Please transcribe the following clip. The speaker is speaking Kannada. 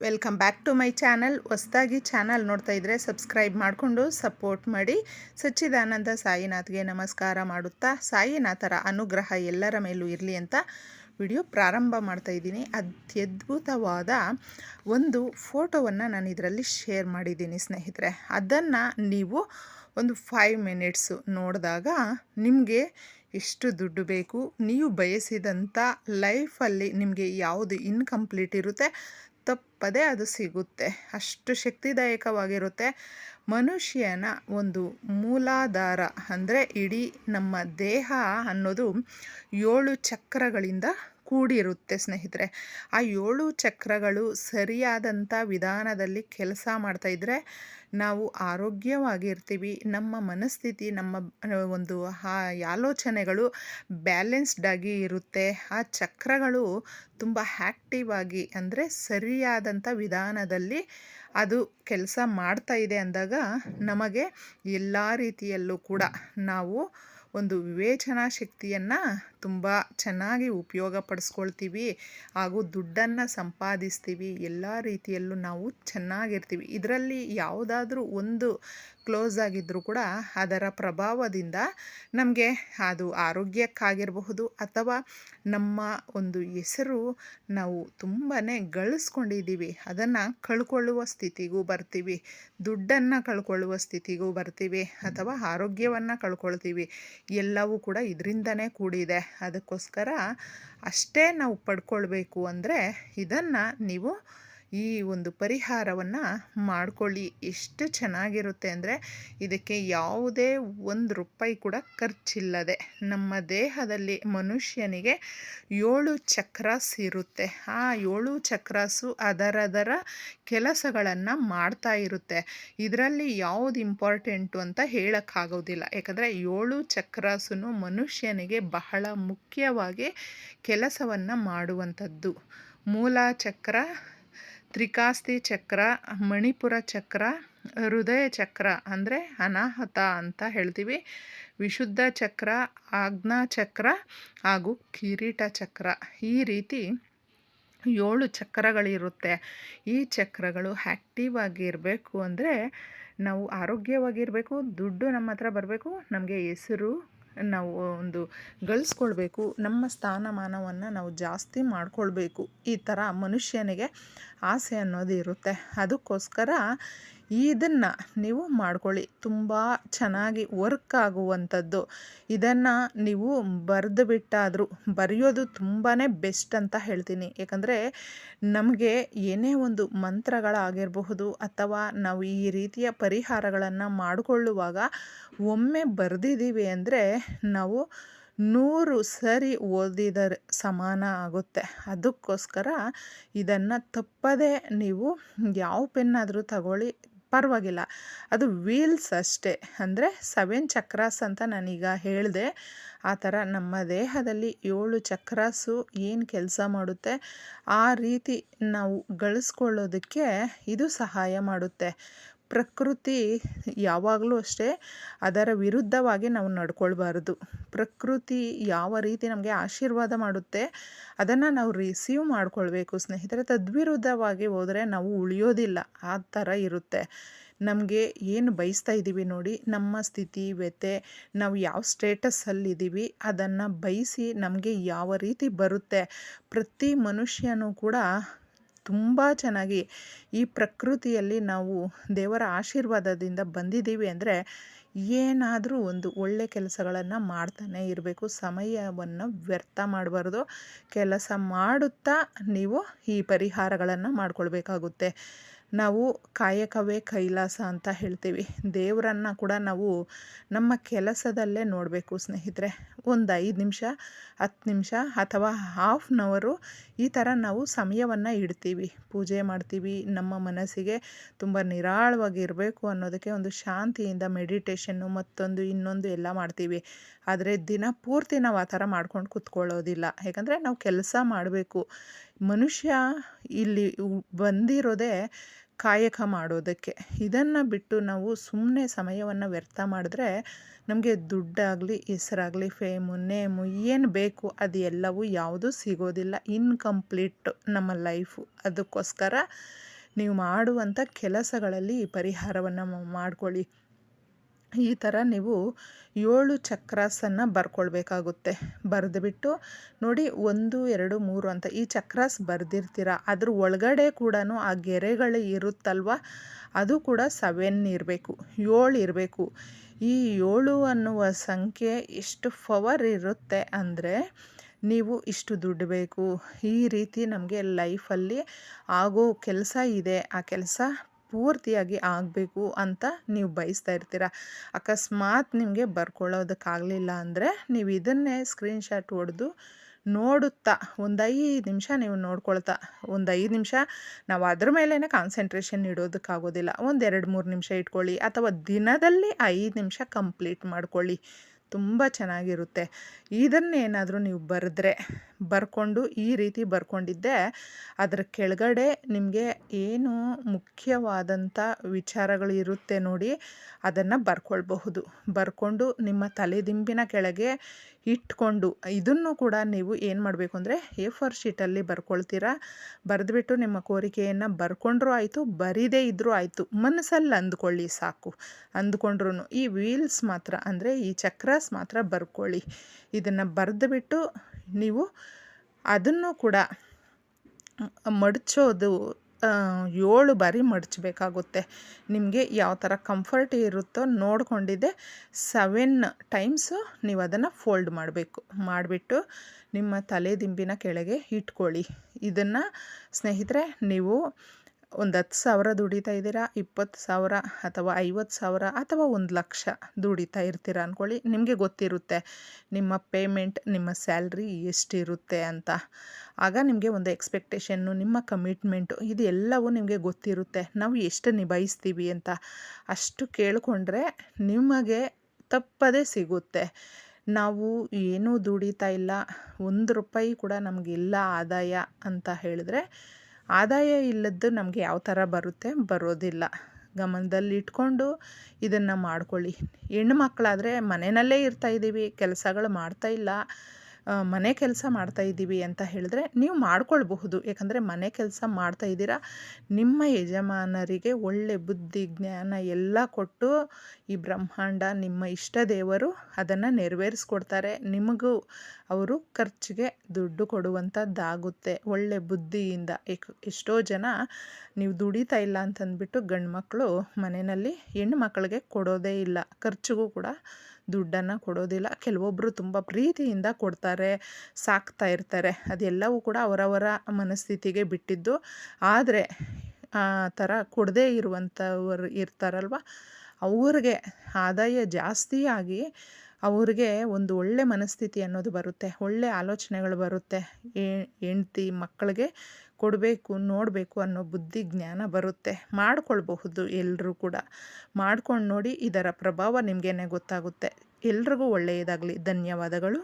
Welcome back to my channel ಹೊಸ್ದಾಗಿ ಚಾನಲ್ ನೋಡ್ತಾ ಇದ್ದರೆ ಸಬ್ಸ್ಕ್ರೈಬ್ ಮಾಡಿಕೊಂಡು ಸಪೋರ್ಟ್ ಮಾಡಿ. ಸಚ್ಚಿದಾನಂದ ಸಾಯಿನಾಥ್ಗೆ ನಮಸ್ಕಾರ ಮಾಡುತ್ತಾ, ಸಾಯಿನಾಥರ ಅನುಗ್ರಹ ಎಲ್ಲರ ಮೇಲೂ ಇರಲಿ ಅಂತ ವಿಡಿಯೋ ಪ್ರಾರಂಭ ಮಾಡ್ತಾ ಇದ್ದೀನಿ. ಅತ್ಯದ್ಭುತವಾದ ಒಂದು ಫೋಟೋವನ್ನು ನಾನು ಇದರಲ್ಲಿ ಶೇರ್ ಮಾಡಿದ್ದೀನಿ ಸ್ನೇಹಿತರೆ. ಅದನ್ನು ನೀವು ಒಂದು ಫೈವ್ ಮಿನಿಟ್ಸು ನೋಡಿದಾಗ ನಿಮಗೆ ಎಷ್ಟು ದುಡ್ಡು ಬೇಕು. ನೀವು ಬಯಸಿದಂಥ ಲೈಫಲ್ಲಿ ನಿಮಗೆ ಯಾವುದು ಇನ್ಕಂಪ್ಲೀಟ್ ಇರುತ್ತೆ, ತಪ್ಪದೇ ಅದು ಸಿಗುತ್ತೆ. ಅಷ್ಟು ಶಕ್ತಿದಾಯಕವಾಗಿರುತ್ತೆ. ಮನುಷ್ಯನ ಒಂದು ಮೂಲಾಧಾರ ಅಂದರೆ ಇಡೀ ನಮ್ಮ ದೇಹ ಅನ್ನೋದು ಏಳು ಚಕ್ರಗಳಿಂದ ಕೂಡಿರುತ್ತೆ ಸ್ನೇಹಿತರೆ. ಆ ಏಳು ಚಕ್ರಗಳು ಸರಿಯಾದಂಥ ವಿಧಾನದಲ್ಲಿ ಕೆಲಸ ಮಾಡ್ತಾಯಿದ್ರೆ ನಾವು ಆರೋಗ್ಯವಾಗಿರ್ತೀವಿ. ನಮ್ಮ ಮನಸ್ಥಿತಿ, ನಮ್ಮ ಒಂದು ಆ ಆಲೋಚನೆಗಳು ಬ್ಯಾಲೆನ್ಸ್ಡ್ ಆಗಿ ಇರುತ್ತೆ. ಆ ಚಕ್ರಗಳು ತುಂಬ ಆ್ಯಕ್ಟಿವ್ ಆಗಿ ಅಂದರೆ ಸರಿಯಾದಂಥ ವಿಧಾನದಲ್ಲಿ ಅದು ಕೆಲಸ ಮಾಡ್ತಾ ಇದೆ ಅಂದಾಗ ನಮಗೆ ಎಲ್ಲ ರೀತಿಯಲ್ಲೂ ಕೂಡ ನಾವು ಒಂದು ವಿವೇಚನಾ ಶಕ್ತಿಯನ್ನು ತುಂಬ ಚೆನ್ನಾಗಿ ಉಪಯೋಗ ಪಡಿಸ್ಕೊಳ್ತೀವಿ ಹಾಗೂ ದುಡ್ಡನ್ನು ಸಂಪಾದಿಸ್ತೀವಿ. ಎಲ್ಲ ರೀತಿಯಲ್ಲೂ ನಾವು ಚೆನ್ನಾಗಿರ್ತೀವಿ. ಇದರಲ್ಲಿ ಯಾವುದಾದ್ರೂ ಒಂದು ಕ್ಲೋಸ್ ಆಗಿದ್ದರೂ ಕೂಡ ಅದರ ಪ್ರಭಾವದಿಂದ ನಮಗೆ ಅದು ಆರೋಗ್ಯಕ್ಕಾಗಿರಬಹುದು ಅಥವಾ ನಮ್ಮ ಒಂದು ಹೆಸರು ನಾವು ತುಂಬಾ ಗಳಿಸ್ಕೊಂಡಿದ್ದೀವಿ. ಅದನ್ನು ಕಳ್ಕೊಳ್ಳುವ ಸ್ಥಿತಿಗೂ ಬರ್ತೀವಿ. ದುಡ್ಡನ್ನು ಕಳ್ಕೊಳ್ಳುವ ಸ್ಥಿತಿಗೂ ಬರ್ತೀವಿ ಅಥವಾ ಆರೋಗ್ಯವನ್ನು ಕಳ್ಕೊಳ್ತೀವಿ. ಎಲ್ಲವೂ ಕೂಡ ಇದರಿಂದನೇ ಕೂಡಿದೆ. ಅದಕ್ಕೋಸ್ಕರ ಅಷ್ಟೇ ನಾವು ಪಡ್ಕೊಳ್ಬೇಕು ಅಂದರೆ ಇದನ್ನು ನೀವು ಈ ಒಂದು ಪರಿಹಾರವನ್ನು ಮಾಡ್ಕೊಳ್ಳಿ. ಎಷ್ಟು ಚೆನ್ನಾಗಿರುತ್ತೆ ಅಂದರೆ ಇದಕ್ಕೆ ಯಾವುದೇ ಒಂದು ರೂಪಾಯಿ ಕೂಡ ಖರ್ಚಿಲ್ಲದೆ ನಮ್ಮ ದೇಹದಲ್ಲಿ ಮನುಷ್ಯನಿಗೆ ಏಳು ಚಕ್ರಾಸ್ ಇರುತ್ತೆ. ಆ ಏಳು ಚಕ್ರಾಸು ಅದರದರ ಕೆಲಸಗಳನ್ನು ಮಾಡ್ತಾ ಇರುತ್ತೆ. ಇದರಲ್ಲಿ ಯಾವುದು ಇಂಪಾರ್ಟೆಂಟು ಅಂತ ಹೇಳೋಕ್ಕಾಗೋದಿಲ್ಲ. ಯಾಕಂದರೆ ಏಳು ಚಕ್ರಾಸು ಮನುಷ್ಯನಿಗೆ ಬಹಳ ಮುಖ್ಯವಾಗಿ ಕೆಲಸವನ್ನು ಮಾಡುವಂಥದ್ದು. ಮೂಲ ಚಕ್ರ ತ್ರಿಕಾಸ್ತಿ ಚಕ್ರ, ಮಣಿಪುರ ಚಕ್ರ, ಹೃದಯ ಚಕ್ರ ಅಂದರೆ ಅನಾಹತ ಅಂತ ಹೇಳ್ತೀವಿ. ವಿಶುದ್ಧ ಚಕ್ರ, ಆಜ್ಞಾ ಚಕ್ರ ಹಾಗೂ ಕಿರೀಟ ಚಕ್ರ. ಈ ರೀತಿ ಏಳು ಚಕ್ರಗಳಿರುತ್ತೆ. ಈ ಚಕ್ರಗಳು ಆ್ಯಕ್ಟಿವ್ ಆಗಿರಬೇಕು ಅಂದರೆ ನಾವು ಆರೋಗ್ಯವಾಗಿರಬೇಕು, ದುಡ್ಡು ನಮ್ಮ ಹತ್ರ ಬರಬೇಕು, ನಮಗೆ ಹೆಸರು ನಾವು ಒಂದು ಗಳಿಸ್ಕೊಳ್ಬೇಕು, ನಮ್ಮ ಸ್ಥಾನಮಾನವನ್ನು ನಾವು ಜಾಸ್ತಿ ಮಾಡಿಕೊಳ್ಬೇಕು. ಈ ಥರ ಮನುಷ್ಯನಿಗೆ ಆಸೆ ಅನ್ನೋದು ಇರುತ್ತೆ. ಅದಕ್ಕೋಸ್ಕರ ಇದನ್ನು ನೀವು ಮಾಡ್ಕೊಳ್ಳಿ. ತುಂಬ ಚೆನ್ನಾಗಿ ವರ್ಕ್ ಆಗುವಂಥದ್ದು. ಇದನ್ನು ನೀವು ಬರೆದು ಬಿಟ್ಟಾದರೂ, ಬರೆಯೋದು ತುಂಬಾ ಬೆಸ್ಟ್ ಅಂತ ಹೇಳ್ತೀನಿ. ಯಾಕಂದರೆ ನಮಗೆ ಏನೇ ಒಂದು ಮಂತ್ರಗಳಾಗಿರಬಹುದು ಅಥವಾ ನಾವು ಈ ರೀತಿಯ ಪರಿಹಾರಗಳನ್ನು ಮಾಡಿಕೊಳ್ಳುವಾಗ ಒಮ್ಮೆ ಬರೆದಿದ್ದೀವಿ ಅಂದರೆ ನಾವು ನೂರು ಸರಿ ಓದಿದರ ಸಮಾನ ಆಗುತ್ತೆ. ಅದಕ್ಕೋಸ್ಕರ ಇದನ್ನು ತಪ್ಪದೇ ನೀವು ಯಾವ ಪೆನ್ನಾದರೂ ತಗೊಳ್ಳಿ ಪರವಾಗಿಲ್ಲ. ಅದು ವೀಲ್ಸ್ ಅಷ್ಟೇ. ಅಂದರೆ ಸೆವೆನ್ ಚಕ್ರಾಸ್ ಅಂತ ನಾನೀಗ ಹೇಳಿದೆ. ಆ ಥರ ನಮ್ಮ ದೇಹದಲ್ಲಿ ಏಳು ಚಕ್ರಾಸು ಏನು ಕೆಲಸ ಮಾಡುತ್ತೆ, ಆ ರೀತಿ ನಾವು ಗಳಿಸ್ಕೊಳ್ಳೋದಕ್ಕೆ ಇದು ಸಹಾಯ ಮಾಡುತ್ತೆ. ಪ್ರಕೃತಿ ಯಾವಾಗಲೂ ಅಷ್ಟೇ ಅದರ ವಿರುದ್ಧವಾಗಿ ನಾವು ನಡ್ಕೊಳ್ಬಾರ್ದು. ಪ್ರಕೃತಿ ಯಾವ ರೀತಿ ನಮಗೆ ಆಶೀರ್ವಾದ ಮಾಡುತ್ತೆ, ಅದನ್ನು ನಾವು ರಿಸೀವ್ ಮಾಡಿಕೊಳ್ಬೇಕು. ಸ್ನೇಹಿತರೆ, ತದ್ವಿರುದ್ಧವಾಗಿ ಹೋದರೆ ನಾವು ಉಳಿಯೋದಿಲ್ಲ. ಆ ಥರ ಇರುತ್ತೆ. ನಮಗೆ ಏನು ಬಯಸ್ತಾ ಇದ್ದೀವಿ ನೋಡಿ, ನಮ್ಮ ಸ್ಥಿತಿ ವ್ಯತೆ ನಾವು ಯಾವ ಸ್ಟೇಟಸ್ಸಲ್ಲಿದ್ದೀವಿ ಅದನ್ನು ಬಯಸಿ ನಮಗೆ ಯಾವ ರೀತಿ ಬರುತ್ತೆ, ಪ್ರತಿ ಮನುಷ್ಯನೂ ಕೂಡ ತುಂಬ ಚೆನ್ನಾಗಿ ಈ ಪ್ರಕೃತಿಯಲ್ಲಿ ನಾವು ದೇವರ ಆಶೀರ್ವಾದದಿಂದ ಬಂದಿದ್ದೀವಿ ಅಂದರೆ ಏನಾದರೂ ಒಂದು ಒಳ್ಳೆ ಕೆಲಸಗಳನ್ನು ಮಾಡ್ತಾನೆ ಇರಬೇಕು. ಸಮಯವನ್ನು ವ್ಯರ್ಥ ಮಾಡಬಾರ್ದು. ಕೆಲಸ ಮಾಡುತ್ತಾ ನೀವು ಈ ಪರಿಹಾರಗಳನ್ನು ಮಾಡ್ಕೊಳ್ಬೇಕಾಗುತ್ತೆ. ನಾವು ಕಾಯಕವೇ ಕೈಲಾಸ ಅಂತ ಹೇಳ್ತೀವಿ. ದೇವರನ್ನು ಕೂಡ ನಾವು ನಮ್ಮ ಕೆಲಸದಲ್ಲೇ ನೋಡಬೇಕು ಸ್ನೇಹಿತರೆ. ಒಂದು ಐದು ನಿಮಿಷ, ಹತ್ತು ನಿಮಿಷ ಅಥವಾ ಹಾಫ್ ಆನ್ ಅವರು ಈ ಥರ ನಾವು ಸಮಯವನ್ನು ಇಡ್ತೀವಿ. ಪೂಜೆ ಮಾಡ್ತೀವಿ, ನಮ್ಮ ಮನಸ್ಸಿಗೆ ತುಂಬ ನಿರಾಳವಾಗಿ ಇರಬೇಕು ಅನ್ನೋದಕ್ಕೆ ಒಂದು ಶಾಂತಿಯಿಂದ ಮೆಡಿಟೇಷನ್ನು ಮತ್ತೊಂದು ಇನ್ನೊಂದು ಎಲ್ಲ ಮಾಡ್ತೀವಿ. ಆದರೆ ದಿನ ಪೂರ್ತಿ ನಾವು ಆ ಥರ ಮಾಡ್ಕೊಂಡು ಕೂತ್ಕೊಳ್ಳೋದಿಲ್ಲ. ಯಾಕಂದರೆ ನಾವು ಕೆಲಸ ಮಾಡಬೇಕು. ಮನುಷ್ಯ ಇಲ್ಲಿ ಬಂದಿರೋದೇ ಕಾಯಕ ಮಾಡೋದಕ್ಕೆ. ಇದನ್ನು ಬಿಟ್ಟು ನಾವು ಸುಮ್ಮನೆ ಸಮಯವನ್ನು ವ್ಯರ್ಥ ಮಾಡಿದ್ರೆ ನಮಗೆ ದುಡ್ಡಾಗಲಿ, ಹೆಸರಾಗಲಿ, ಫೇಮು, ನೇಮು, ಏನು ಬೇಕು ಅದು ಎಲ್ಲವೂ ಯಾವುದೂ ಸಿಗೋದಿಲ್ಲ. ಇನ್ಕಂಪ್ಲೀಟ್ ನಮ್ಮ ಲೈಫು. ಅದಕ್ಕೋಸ್ಕರ ನೀವು ಮಾಡುವಂಥ ಕೆಲಸಗಳಲ್ಲಿ ಪರಿಹಾರವನ್ನು ಮಾಡ್ಕೊಳ್ಳಿ. ಈ ಥರ ನೀವು ಏಳು ಚಕ್ರಾಸನ್ನು ಬರ್ಕೊಳ್ಬೇಕಾಗುತ್ತೆ. ಬರೆದುಬಿಟ್ಟು ನೋಡಿ ಒಂದು, ಎರಡು, ಮೂರು ಅಂತ ಈ ಚಕ್ರಾಸ್ ಬರೆದಿರ್ತೀರ. ಅದ್ರ ಒಳಗಡೆ ಕೂಡ ಆ ಗೆರೆಗಳು ಇರುತ್ತಲ್ವ? ಅದು ಕೂಡ ಸೆವೆನ್ ಇರಬೇಕು, ಏಳು ಇರಬೇಕು. ಈ ಏಳು ಅನ್ನುವ ಸಂಖ್ಯೆ ಎಷ್ಟು ಪವರ್ ಇರುತ್ತೆ ಅಂದರೆ ನೀವು ಇಷ್ಟು ದುಡ್ಡು ಬೇಕು. ಈ ರೀತಿ ನಮಗೆ ಲೈಫಲ್ಲಿ ಆಗೋ ಕೆಲಸ ಇದೆ. ಆ ಕೆಲಸ ಪೂರ್ತಿಯಾಗಿ ಆಗಬೇಕು ಅಂತ ನೀವು ಬಯಸ್ತಾ ಇರ್ತೀರ? ಅಕಸ್ಮಾತ್ ನಿಮಗೆ ಬರ್ಕೊಳ್ಳೋದಕ್ಕಾಗಲಿಲ್ಲ ಅಂದರೆ ನೀವು ಇದನ್ನೇ ಸ್ಕ್ರೀನ್ಶಾಟ್ ಹೊಡೆದು ನೋಡುತ್ತಾ, ಒಂದು ಐದು ನಿಮಿಷ ನೀವು ನೋಡ್ಕೊಳ್ತಾ, ಒಂದು ಐದು ನಿಮಿಷ ನಾವು ಅದ್ರ ಮೇಲೇ ಕಾನ್ಸಂಟ್ರೇಷನ್ ಇಡೋದಕ್ಕಾಗೋದಿಲ್ಲ. ಒಂದು ಎರಡು ಮೂರು ನಿಮಿಷ ಇಟ್ಕೊಳ್ಳಿ ಅಥವಾ ದಿನದಲ್ಲಿ ಐದು ನಿಮಿಷ ಕಂಪ್ಲೀಟ್ ಮಾಡ್ಕೊಳ್ಳಿ. ತುಂಬ ಚೆನ್ನಾಗಿರುತ್ತೆ. ಇದನ್ನೇನಾದರೂ ನೀವು ಬರೆದ್ರೆ ಬರ್ಕೊಂಡು ಈ ರೀತಿ ಬರ್ಕೊಂಡಿದ್ದೆ. ಅದರ ಕೆಳಗಡೆ ನಿಮಗೆ ಏನು ಮುಖ್ಯವಾದಂಥ ವಿಚಾರಗಳು ಇರುತ್ತೆ ನೋಡಿ ಅದನ್ನು ಬರ್ಕೊಳ್ಬಹುದು. ಬರ್ಕೊಂಡು ನಿಮ್ಮ ತಲೆದಿಂಬಿನ ಕೆಳಗೆ ಇಟ್ಕೊಂಡು ಇದನ್ನು ಕೂಡ ನೀವು ಏನು ಮಾಡಬೇಕು ಅಂದರೆ ಎ ಫೋರ್ ಶೀಟಲ್ಲಿ ಬರ್ಕೊಳ್ತೀರಾ. ಬರೆದ್ಬಿಟ್ಟು ನಿಮ್ಮ ಕೋರಿಕೆಯನ್ನು ಬರ್ಕೊಂಡ್ರೂ ಆಯಿತು, ಬರೀದೇ ಇದ್ದರೂ ಆಯಿತು. ಮನಸ್ಸಲ್ಲಿ ಅಂದ್ಕೊಳ್ಳಿ ಸಾಕು. ಅಂದ್ಕೊಂಡ್ರೂ ಈ ವೀಲ್ಸ್ ಮಾತ್ರ ಅಂದರೆ ಈ ಚಕ್ರಾಸ್ ಮಾತ್ರ ಬರ್ಕೊಳ್ಳಿ. ಇದನ್ನು ಬರೆದುಬಿಟ್ಟು ಅದನ್ನು ಕೂಡ ಮಡಚೋದು ಏಳು ಬಾರಿ ಮಡಚಬೇಕಾಗುತ್ತೆ. ನಿಮಗೆ ಯಾವ ಥರ ಕಂಫರ್ಟ್ ಇರುತ್ತೋ ನೋಡಿಕೊಂಡಿದ್ದೆ. ಸೆವೆನ್ ಟೈಮ್ಸು ನೀವು ಅದನ್ನು ಫೋಲ್ಡ್ ಮಾಡಬೇಕು. ಮಾಡಿಬಿಟ್ಟು ನಿಮ್ಮ ತಲೆ ದಿಂಬಿನ ಕೆಳಗೆ ಇಟ್ಕೊಳ್ಳಿ. ಇದನ್ನು ಸ್ನೇಹಿತರೆ, ನೀವು ಒಂದು ಹತ್ತು ಸಾವಿರ ದುಡಿತಾ ಇದ್ದೀರಾ, ಇಪ್ಪತ್ತು ಸಾವಿರ ಅಥವಾ ಐವತ್ತು ಸಾವಿರ ಅಥವಾ ಒಂದು ಲಕ್ಷ ದುಡಿತಾ ಇರ್ತೀರ ಅಂದ್ಕೊಳ್ಳಿ ನಿಮಗೆ ಗೊತ್ತಿರುತ್ತೆ ನಿಮ್ಮ ಪೇಮೆಂಟ್ ನಿಮ್ಮ ಸ್ಯಾಲ್ರಿ ಎಷ್ಟಿರುತ್ತೆ ಅಂತ. ಆಗ ನಿಮಗೆ ಒಂದು ಎಕ್ಸ್ಪೆಕ್ಟೇಷನ್ನು ನಿಮ್ಮ ಕಮಿಟ್ಮೆಂಟು ಇದು ಎಲ್ಲವೂ ನಿಮಗೆ ಗೊತ್ತಿರುತ್ತೆ. ನಾವು ಎಷ್ಟು ನಿಭಾಯಿಸ್ತೀವಿ ಅಂತ. ಅಷ್ಟು ಕೇಳಿಕೊಂಡ್ರೆ ನಿಮಗೆ ತಪ್ಪದೇ ಸಿಗುತ್ತೆ. ನಾವು ಏನೂ ದುಡಿತಾ ಇಲ್ಲ. ಒಂದು ರೂಪಾಯಿ ಕೂಡ ನಮಗಿಲ್ಲ ಆದಾಯ ಅಂತ ಹೇಳಿದ್ರೆ ಆದಾಯ ಇಲ್ಲದ್ದು ನಮಗೆ ಯಾವ ಥರ ಬರುತ್ತೆ ಬರೋದಿಲ್ಲ. ಗಮನದಲ್ಲಿ ಇಟ್ಕೊಂಡು ಇದನ್ನು ಮಾಡ್ಕೊಳ್ಳಿ. ಹೆಣ್ಣು ಮಕ್ಕಳಾದರೆ ಮನೆಯಲ್ಲೇ ಇರ್ತಾಯಿದ್ದೀವಿ ಕೆಲಸಗಳು ಮಾಡ್ತಾ ಇಲ್ಲ. ಮನೆ ಕೆಲಸ ಮಾಡ್ತಾ ಇದ್ದೀವಿ ಅಂತ ಹೇಳಿದ್ರೆ ನೀವು ಮಾಡ್ಕೊಳ್ಬಹುದು. ಯಾಕಂದರೆ ಮನೆ ಕೆಲಸ ಮಾಡ್ತಾ ಇದ್ದೀರಾ. ನಿಮ್ಮ ಯಜಮಾನರಿಗೆ ಒಳ್ಳೆ ಬುದ್ಧಿ, ಜ್ಞಾನ ಎಲ್ಲ ಕೊಟ್ಟು ಈ ಬ್ರಹ್ಮಾಂಡ, ನಿಮ್ಮ ಇಷ್ಟ ದೇವರು ಅದನ್ನು ನೆರವೇರಿಸ್ಕೊಡ್ತಾರೆ. ನಿಮಗೂ ಅವರು ಖರ್ಚಿಗೆ ದುಡ್ಡು ಕೊಡುವಂಥದ್ದಾಗುತ್ತೆ. ಒಳ್ಳೆ ಬುದ್ಧಿಯಿಂದ. ಎಷ್ಟೋ ಜನ ನೀವು ದುಡಿತಾ ಇಲ್ಲ ಅಂತಂದ್ಬಿಟ್ಟು ಗಂಡು ಮಕ್ಕಳು ಮನೆಯಲ್ಲಿ ಹೆಣ್ಣು ಮಕ್ಕಳಿಗೆ ಕೊಡೋದೇ ಇಲ್ಲ. ಖರ್ಚಿಗೂ ಕೂಡ ದುಡ್ಡನ್ನು ಕೊಡೋದಿಲ್ಲ. ಕೆಲವೊಬ್ಬರು ತುಂಬ ಪ್ರೀತಿಯಿಂದ ಕೊಡ್ತಾರೆ, ಸಾಕ್ತಾ ಇರ್ತಾರೆ. ಅದೆಲ್ಲವೂ ಕೂಡ ಅವರವರ ಮನಸ್ಥಿತಿಗೆ ಬಿಟ್ಟಿದ್ದು. ಆದರೆ, ಆ ಥರ ಕೊಡದೇ ಇರುವಂಥವ್ರು ಇರ್ತಾರಲ್ವ? ಅವ್ರಿಗೆ ಆದಾಯ ಜಾಸ್ತಿಯಾಗಿ ಅವ್ರಿಗೆ ಒಂದು ಒಳ್ಳೆ ಮನಸ್ಥಿತಿ ಅನ್ನೋದು ಬರುತ್ತೆ. ಒಳ್ಳೆ ಆಲೋಚನೆಗಳು ಬರುತ್ತೆ. ಹೆಂಡ್ತಿ ಮಕ್ಕಳಿಗೆ ಕೊಡಬೇಕು, ನೋಡಬೇಕು ಅನ್ನೋ ಬುದ್ಧಿ ಜ್ಞಾನ ಬರುತ್ತೆ. ಮಾಡಿಕೊಳ್ಬಹುದು ಎಲ್ಲರೂ ಕೂಡ. ಮಾಡ್ಕೊಂಡು ನೋಡಿ ಇದರ ಪ್ರಭಾವ ನಿಮಗೇನೆ ಗೊತ್ತಾಗುತ್ತೆ. ಎಲ್ರಿಗೂ ಒಳ್ಳೆಯದಾಗಲಿ. ಧನ್ಯವಾದಗಳು.